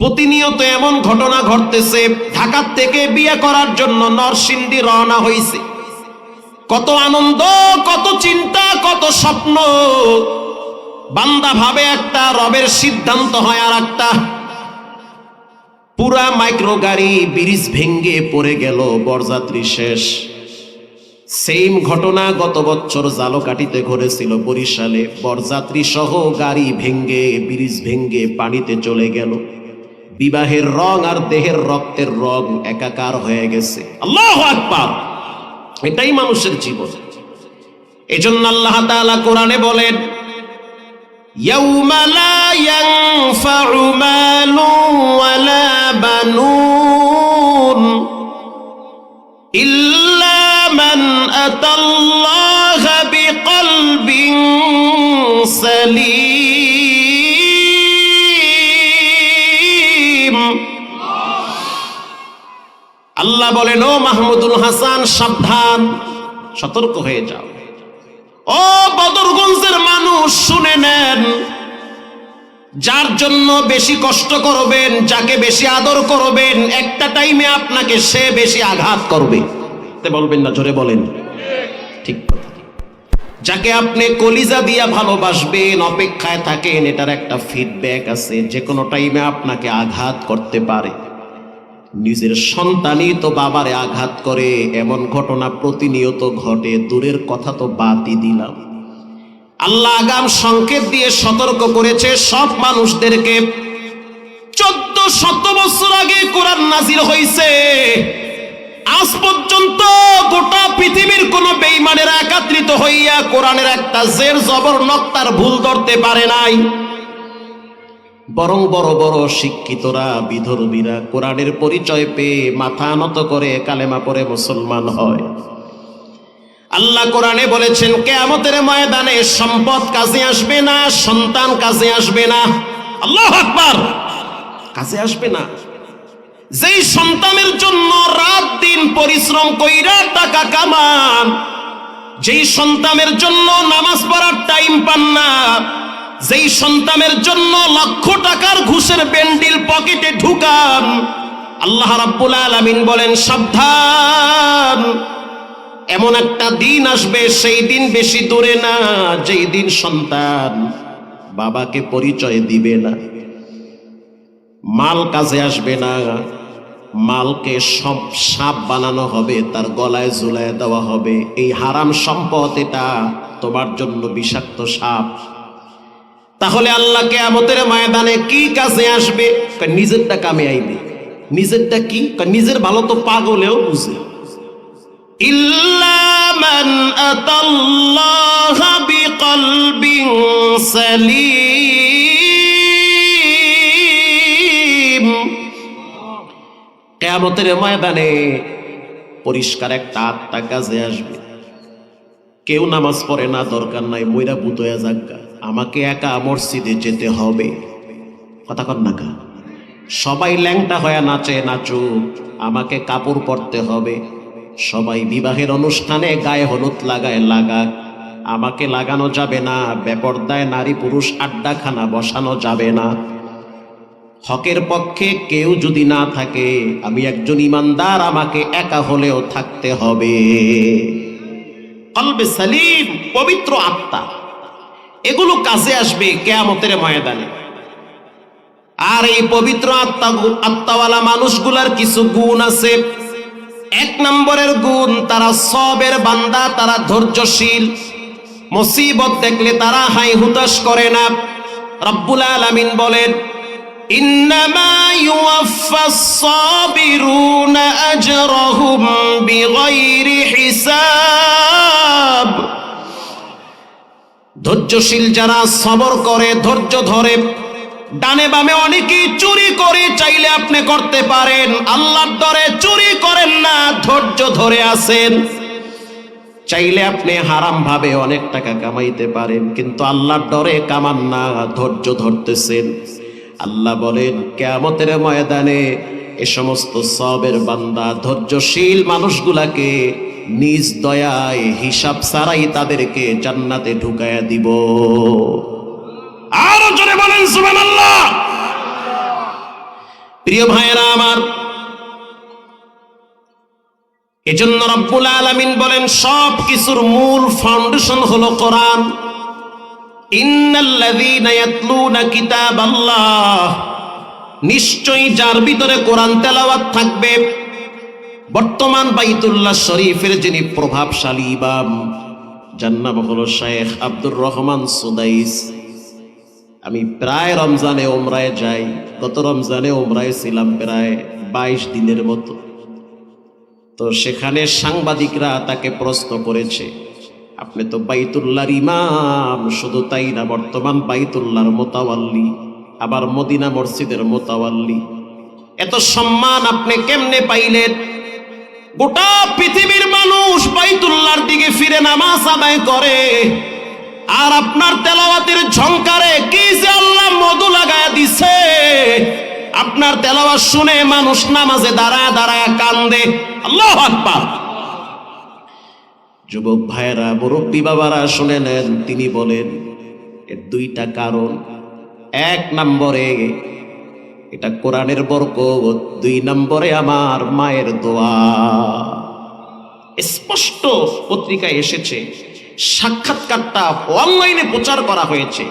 প্রতিনিয়ত এমন ঘটনা ঘটতেছে ঢাকার থেকে বিয়ে করার জন্য নরসিংদী রওনা হয়েছে কত আনন্দ, কত চিন্তা, কত স্বপ্ন। বান্দা ভাবে একটা রবের সিদ্ধান্ত হয় আর একটা। পুরা মাইক্রো গাড়ি ব্রিজ ভেঙ্গে পড়ে গেল, বরযাত্রী শেষ। সেম ঘটনা গত বছর জালকাটিতে ঘটেছিল বরিশালে। বরযাত্রী সহ গাড়ি ভেঙ্গে ব্রিজ ভেঙ্গে পানিতে চলে গেল। বিবাহের রং আর দেহের রক্তের রং একাকার হয়ে গেছে। আল্লাহ আকবার! এটাই মানুষের জীবন। এই জন্য আল্লাহ তালা কোরআনে বলেন, ইয়াউমা আল্লাহ বলেন, ও মাহমুদুল হাসান, সাবধান, সতর্ক হয়ে যাও। ও বদরগঞ্জের মানুষ, শুনে নেন, যার জন্য বেশি কষ্ট করবেন, যাকে বেশি আদর করবেন, একটা টাইমে আপনাকে সে বেশি আঘাত করবে। বলবেন না, জোরে বলেন। ঠিক কথা। যাকে আপনি কলিজা দিয়া ভালোবাসবেন, অপেক্ষায় থাকেন, এটার একটা ফিডব্যাক আছে, যে কোনো টাইমে আপনাকে আঘাত করতে পারে। নিজের সন্তানই তো বাবারে আঘাত করে, এমন ঘটনা প্রতিনিয়ত ঘটে, দূরের কথা তো বাদই দিলাম। আল্লাহ আগাম সংকেত দিয়ে সতর্ক করেছে সব মানুষদেরকে, চোদ্দ শত বছর আগে কোরআন নাজির হয়েছে আজ পর্যন্ত গোটা পৃথিবীর কোন বেইমানের একাত্রিত হইয়া কোরআনের একটা জের জবর নক্তার ভুল ধরতে পারে নাই। বরং বড় বড় শিক্ষিতরা, বিধর্মীরা কোরআনের পরিচয় পেয়ে মাথা নত করে কালেমা পরে মুসলমান হয়। আল্লাহ কোরআনে বলেছেন, কেয়ামতের ময়দানে সম্পদ কাজে আসবে না, সন্তান কাজে আসবে না। আল্লাহ আকবার! কাজে আসবে না। যেই সন্তানের জন্য রাত দিন পরিশ্রম কইরা টাকা কামান, যেই সন্তানের জন্য নামাজ পড়ার টাইম পান না যেই সন্তানের জন্য লক্ষ টাকার ঘুষের বেন্ডিল পকেটে ঢুকান, আল্লাহ রাব্বুল আলামিন বলেন, সাবধান। এমন একটা দিন আসবে, সেই দিন বেশি দূরে না, যেই দিন সন্তান বাবাকে পরিচয় দিবে না। মাল কাজে আসবে না। মালকে সব সাপ বানানো হবে, তার গলায় ঝুলায় দেওয়া হবে। এই হারাম সম্পদ এটা, তোমার জন্য বিষাক্ত সাপ। তাহলে আল্লাহকে আমতের ময়দানে কি কাজে আসবে? নিজেরটা কামে আইবে। নিজেরটা কি? নিজের ভালো তো পাগলেও বুঝে। ইল্লা মান আতাল্লাহ বিকলবিন সালিম। কেয়ামতের ময়দানে পরিষ্কার একটা আত্মা কাজে আসবে। কেউ নামাজ পড়ে না, দরকার নাই ময়রা বুতয়া যাজ্ঞা আমাকে একা মসজিদে যেতে হবে। কথা কর না কা সবাই ল্যাংটা হয়ে নাচে নাচুক, আমাকে কাপড় পরতে হবে। সবাই বিবাহের অনুষ্ঠানে গায়ে হলুদ লাগায় লাগাক, আমাকে লাগানো যাবে না, বেপর্দায় নারী পুরুষ আড্ডাখানা বসানো যাবে না। হকের পক্ষে কেউ যদি না থাকে, আমি একজন ইমানদার, আমাকে একা হলেও থাকতে হবে। কলবে সালিম, পবিত্র আত্মা। এগুলো কাজে আসবে কেয়ামতের ময়দানে। আর এই পবিত্র আত্মা আত্মাওয়ালা মানুষগুলার কিছু গুণ আছে। এক নম্বরের গুণ, তারা সবের বান্দা, তারা ধৈর্যশীল। মুসিবত দেখলে তারা হাই হুতাশ করে না। রব্বুল আলামিন বলেন, ইন্নামা ইউয়াফাস সাবিরুনা আজরাহুম বিগাইরি হিসাব। ধৈর্যশীল যারা সবর করে, ধৈর্য ধরে, ডানে বামে অনেকেই চুরি করে চাইলে আপনি করতে পারেন। আল্লাহর ডরে চুরি করেন না, ধৈর্য ধরে আছেন। চাইলে আপনি হারাম ভাবে অনেক টাকা কামাইতে পারেন, কিন্তু আল্লাহর ডরে কামান না, ধৈর্য ধরতেছেন। আল্লাহ বলেন, কেয়ামতের ময়দানে এ সমস্ত সবের বান্দা ধৈর্যশীল মানুষগুলাকে নিজ দয়ায় হিসাব ছাড়াই তাদেরকে জান্নাতে ঢুকায়া দিব। আরও জোরে বলেন সুবহানাল্লাহ। প্রিয় ভাইয়েরা আমার এজন্য রব্বুল আলামিন বলেন সব কিছুর মূল ফাউন্ডেশন হলো কোরআন। ইন্নাল্লাযীনা ইয়াতলুনা কিতাবাল্লাহ। নিশ্চয়ই যার ভিতরে কোরআন তেলাওয়াত থাকবে বর্তমান বাইতুল্লাহ শরীফের যিনি প্রভাবশালী ইমাম নাম হলো শেখ আব্দুর রহমান সুদাইস। আমি প্রায় রমজানে ওমরায় যাই, গত রমজানে ওমরায় ছিলাম প্রায় বাইশ দিনের মতো। তো সেখানে সাংবাদিকরা তাকে প্রশ্ন করেছে, আপনি তো বাইতুল্লাহর ইমাম, শুধু তাই না, বর্তমান বাইতুল্লাহর মোতাওয়াল্লি, আবার মদিনা মসজিদের মোতাওয়াল্লি। এত সম্মান আপনি কেমনে পাইলেন? গোটা পৃথিবীর মানুষ বাইতুল্লাহর দিকে ফিরে নামাজ আদায় করে। আর আপনার তেলাওয়াতের ঝংকারে কি যে আল্লাহ মধু লাগায় দিছে। আপনার তেলাওয়াত শুনে মানুষ নামাজে দাঁড়ায় দাঁড়ায় কান্দে। আল্লাহ আকবার। যুবক ভাইয়েরা, মুরব্বী বাবারা শুনে নেন তিনি বলেন, এর দুইটা কারণ। এক নম্বরে এটা কোরআনের বরকত, দুই নম্বরে আমার মায়ের দোয়া। স্পষ্ট পত্রিকায় এসেছে, সাক্ষাৎকারটা অনলাইনে প্রচার করা হয়েছে।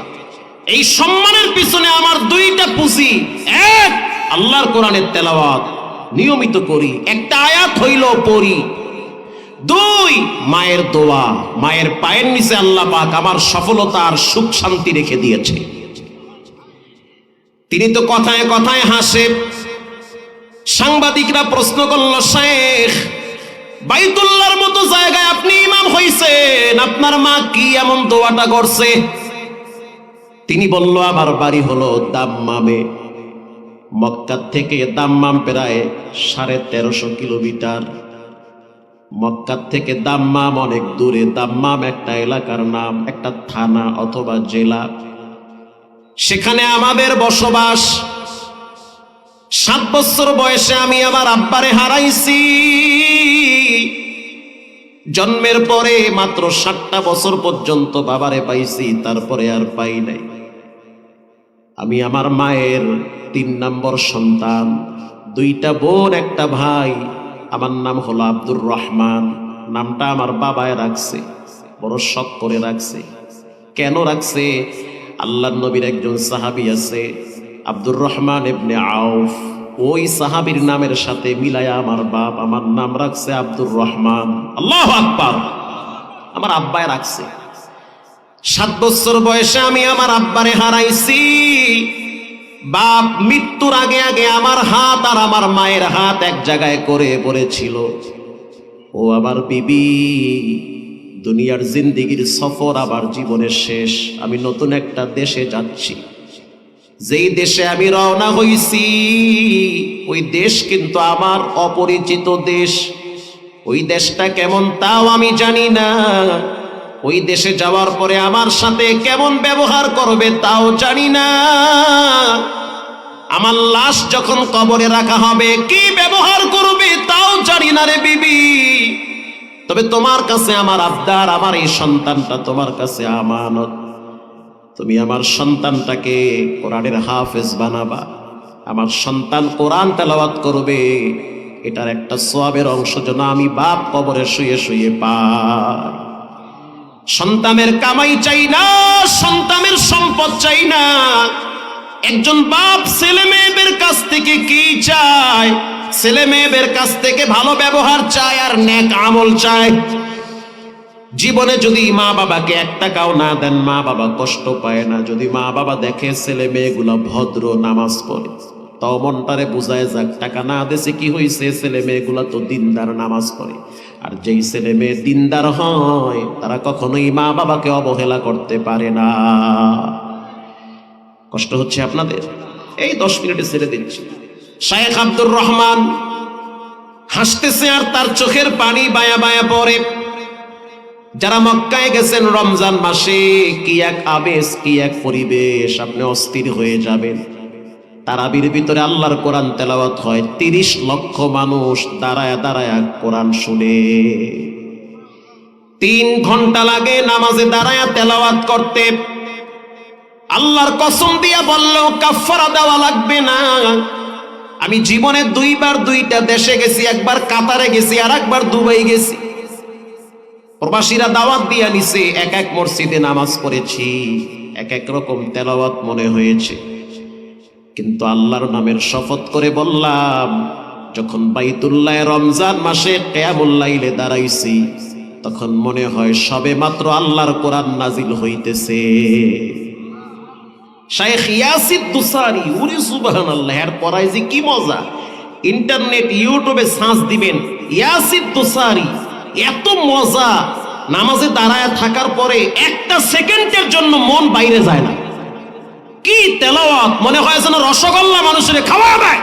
এই সম্মানের পিছনে আমার দুইটা পুঁজি। এক, আল্লাহর কোরআনের তেলাওয়াত। নিয়মিত করি, একটা আয়াত হইল পড়ি। দুই, মায়ের দোয়া। মায়ের পায়ের নিচে আল্লাহ পাক আমার সফলতা আর সুখ শান্তি রেখে দিয়েছে। তিনি তো কথায় কথায় হাসে। সাংবাদিকরা প্রশ্ন করল শেখ বাইতুল্লার মতো জায়গায় আপনি ইমাম হইছেন, আপনার মা কি এমন দোয়াটা করছে? তিনি বলল, আমার বাড়ি হলো দাম্মামে। মক্কা থেকে দাম্মাম প্রায় সাড়ে তেরোশো কিলোমিটার। মক্কা থেকে দাম্মাম অনেক দূরে, দাম্মাম একটা এলাকার নাম, একটা থানা অথবা জেলা। সেখানে আমাদের বসবাস। সাত বছর বয়সে আমি আমার আব্বারে হারাইছি। জন্মের পরে মাত্র সাতটা বছর পর্যন্ত বাবারে পাইছি, তারপরে আর পাই নাই। আমি আমার মায়ের তিন নম্বর সন্তান, দুইটা বোন, একটা ভাই। আমার নাম হলো আব্দুর রহমান। নামটা আমার বাবায় রাখছে, বড় শখ করে রাখছে। কেন রাখছে? আল্লাহ নবীর একজন সাহাবি আছে, আব্দুর রহমান ইবনে আউফ। ওই সাহাবীর নামের সাথে মিলায়া আমার বাপ আমার নাম রাখছে আব্দুর রহমান। আল্লাহ আকবার। আমার আব্বায় রাখছে। সাত বছর বয়সে আমি আমার আব্বারে হারাইছি। বাপ মৃত্যুর আগে আগে আমার হাত আর আমার মায়ের হাত এক জায়গায় করে পড়েছিল। ও আমার বিবি। দুনিয়ার জিন্দিগির সফর আবার জীবনের শেষ। আমি নতুন একটা দেশে যাচ্ছি। যেই দেশে আমি রওনা হইছি, ওই দেশ কিন্তু আমার অপরিচিত দেশ। ওই দেশটা কেমন তাও আমি জানি না। ওই দেশে যাওয়ার পরে আমার সাথে কেমন ব্যবহার করবে তাও জানি না। আমার লাশ যখন কবরে রাখা হবে, কি ব্যবহার করবে তাও জানি না রে বিবি। তবে তোমার কাছে আমার আবদার, আমার এই সন্তানটা তোমার কাছে আমানত। তুমি আমার সন্তানটাকে কোরআনের হাফেজ বানাবা। আমার সন্তান কোরআন তেলাওয়াত করবে। এটার একটা সোয়াবের অংশ যেন আমি বাপ কবরে শুয়ে শুয়ে পাই। সন্তানের কামাই চাই না, সন্তানের সম্পদ চাই না। একজন বাপ ছেলে মেয়েদের কাছ থেকে কি চায়? ছেলে মেয়েদের কাছ থেকে ভালো ব্যবহার চায় আর নেক আমল চায়। জীবনে যদি মা বাবাকে এক টাকাও না দেন, মা বাবা কষ্ট পায় না। যদি মা বাবা দেখে ছেলে মেয়েগুলো ভদ্র নামাজ পড়ে, তাও মনটারে বুঝায় যাক, টাকা না দেশে কি হয়েছে ছেলে মেয়েগুলো তো দিনদার নামাজ পড়ে। আর যেই ছেলে মেয়ে দিনদার হয়, তারা কখনোই মা বাবাকে অবহেলা করতে পারে না। কষ্ট হচ্ছে আপনাদের? এই দশ মিনিটে ছেড়ে দিচ্ছি। শায়েখ আব্দুর রহমান হাসতেছে আর তার চোখের পানি বায়া বায়া পড়ে। যারা মক্কায় গেছেন রমজান মাসে, কি এক আবেশ, কি এক পরিবেশ, আপনি অস্থির হয়ে যাবেন। তারাবির ভিতরে আল্লাহর কোরআন তেলাওয়াত হয়, তিরিশ লক্ষ মানুষ দাঁড়ায় দাঁড়ায় কোরআন শুনে। তিন ঘণ্টা লাগে নামাজে দাঁড়ায় তেলাওয়াত করতে। আল্লাহর কসম দিয়া বললেও কাফারা দেওয়া লাগবে না। আমি জীবনে দুইবার দুইটা দেশে গেছি, একবার কাতারে গেছি আর একবার দুবাই গেছি। প্রবাসীরা দাওয়াত দিয়া নিছে, এক এক মসজিদে নামাজ পড়েছি, এক এক রকম তেলাওয়াত মনে হয়েছে। কিন্তু আল্লাহর নামের শপথ করে বললাম, যখন বাইতুল্লাহ রমজান মাসে কেয়ামুল্লাইলে দাঁড়াইছি, তখন মনে হয় সবে মাত্র আল্লাহর কোরআন নাজিল হইতেছে। শাইখ ইয়াসিদ দুসারি উরি সুবহানাল্লাহ এর পড়ায় যে কি মজা? ইন্টারনেট, ইউটিউবে সার্চ দিবেন ইয়াসিদ দুসারি, এত মজা। নামাজে দাঁড়ায় থাকার পরে একটা সেকেন্ডের জন্য মন বাইরে যায় না। কি তেলাওয়াত, মনে হয় যেন রসগোল্লা মানুষের খাওয়া দেয়।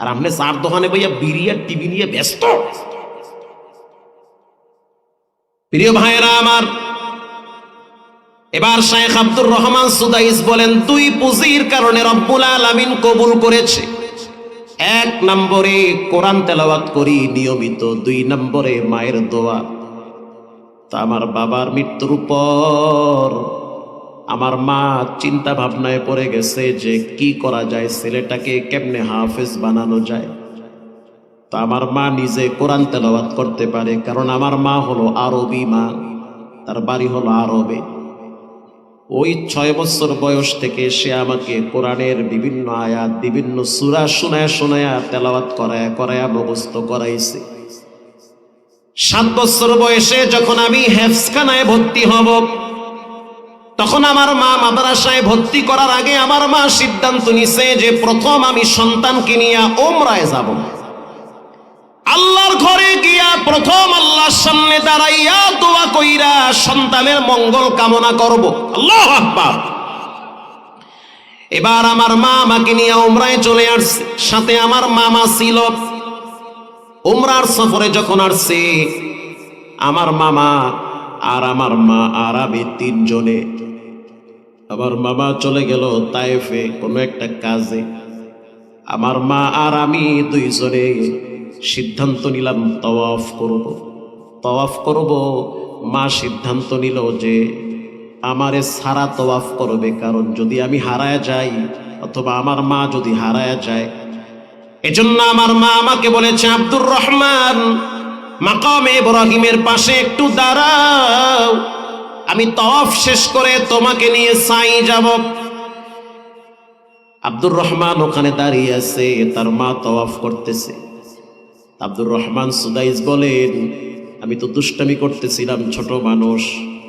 আর আপনি চার দোকানে ভাইয়া বিড়ি আর টিভি নিয়ে ব্যস্ত? প্রিয় ভাইয়েরা আমার এবার শেখ আব্দুর রহমান সুদাইস বলেন, দুই পুঁজির কারণে রব্বুল আলামিন কবুল করেছে। এক নম্বরে কোরআন তেলাওয়াত করি, নিয়মিত। দুই নম্বরে মায়ের দোয়া। তা আমার বাবার মৃত্যুর পর আমার মা চিন্তা ভাবনায় পড়ে গেছে যে কি করা যায়, ছেলেটাকে কেমনে হাফেজ বানানো যায়। তা আমার মা নিজে কোরআন তেলাওয়াত করতে পারে, কারণ আমার মা হলো আরবি মা, তার বাড়ি হলো আরবে। ওই ছয় বছর বয়স থেকে সে আমাকে কোরআনের বিভিন্ন আয়াত, বিভিন্ন সুরা শোনায় শোনায়া তেলাওয়াত করায় করায়া মুখস্থ করাইছে। সাত বছর বয়সে যখন আমি হেফসখানায় ভর্তি হব, তখন আমার মা মাদ্রাসায় ভর্তি করার আগে আমার মা সিদ্ধান্ত নিছে যে প্রথম আমি সন্তানকে নিয়ে ওমরায় যাব। প্রথম আল্লাহর সামনে দাঁড়াইয়া দোয়া কইরা সন্তানের মঙ্গল কামনা করব। আল্লাহ আকবার। এবার আমার মা আমাকে নিয়ে ওমরায় চলে আসছে। সাথে আমার মামা ছিল। ওমরার সফরে যখন আসছে, আমার মামা আর আমার মা আর আমি তিনজনে। আমার মামা চলে গেল তাইফে কোনো একটা কাজে। আমার মা আর আমি দুইজনে সিদ্ধান্ত নিলাম তওয়াফ করব। তওয়াফ করব, মা সিদ্ধান্ত নিল যে আমারে সারা তওয়াফ করবে, কারণ যদি আমি হারায় যাই অথবা আমার মা যদি হারায় যায়, এজন্য আমার মা আমাকে বলেছে, আব্দুর রহমান, মাকামে ইব্রাহিমের পাশে একটু দাঁড়াও। আমি তওয়াফ শেষ করে তোমাকে নিয়ে সাই যাব। আব্দুর রহমান ওখানে দাঁড়িয়ে আছে, তার মা তওয়াফ করতেছে। আব্দুর রহমান সুদাইস বলেন, আমি তো দুষ্টামি করতেছিলাম, ছোট মানুষ।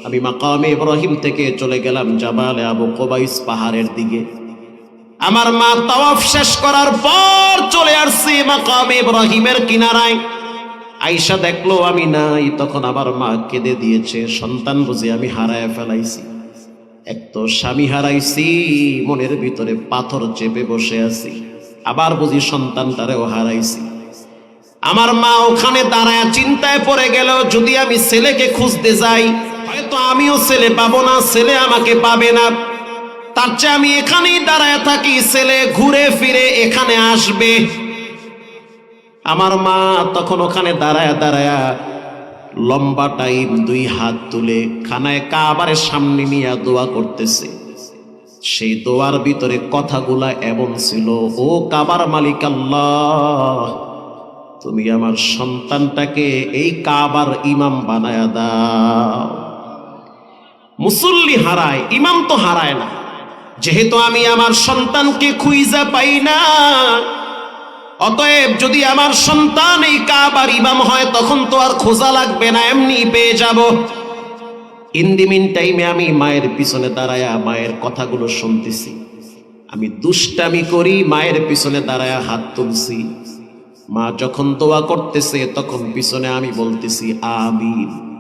আমি মাকামে ইব্রাহিম থেকে চলে গেলাম জাবালে আবু কোবাইস পাহাড়ের দিকে। আমার মা তাওয়াফ শেষ করার পর চলে আসছি মাকামে ইব্রাহিমের কিনারায়। আইসা দেখল, আমি নাই। তখন আমার মা কেঁদে দিয়েছে, সন্তান বুঝে আমি হারায় ফেলাইছি। এক তো স্বামী হারাইছি, মনের ভিতরে পাথর চেপে বসে আছি। আবার বুঝি সন্তানটারেও হারাইছি। আমার মা ওখানে দাঁড়ায় চিন্তায় পড়ে গেল, যদি আমি ছেলেকে খুঁজতে যাই, হয়তো আমিও ছেলে পাবো না, ছেলে আমাকে পাবে না। তার চেয়ে আমি এখানেই দাঁড়ায় থাকি, ছেলে ঘুরে ফিরে এখানে আসবে। আমার মা তখন ওখানে দাঁড়ায় দাঁড়ায় লম্বা টাইম দুই হাত তুলে খানায় কাবারের সামনে নিয়ে দোয়া করতেছে। সেই দোয়ার ভিতরে কথাগুলা এমন ছিল, ও কাবার মালিক আল্লাহ তুমি আমার সন্তানটাকে এই কাবার ইমাম বানায়া দাও। মুসল্লি হারায়, ইমাম তো হারায় না। যেহেতু আমি আমার সন্তানকে খুইজা পাই না, অতএব যদি আমার সন্তান এই কাবার ইমাম হয়, তখন তো আর খোঁজা লাগবে না, এমনি পেয়ে যাব। ইন দি মিন টাইমে আমি মায়ের পিছনে দাঁড়ায়া মায়ের কথাগুলো শুনতেছি। আমি দুষ্টামি করি, মায়ের পিছনে দাঁড়ায়া হাত তুলছি। মা যখন দোয়া করতেছে তখন পিছনে আমি বলতেছি আমিন।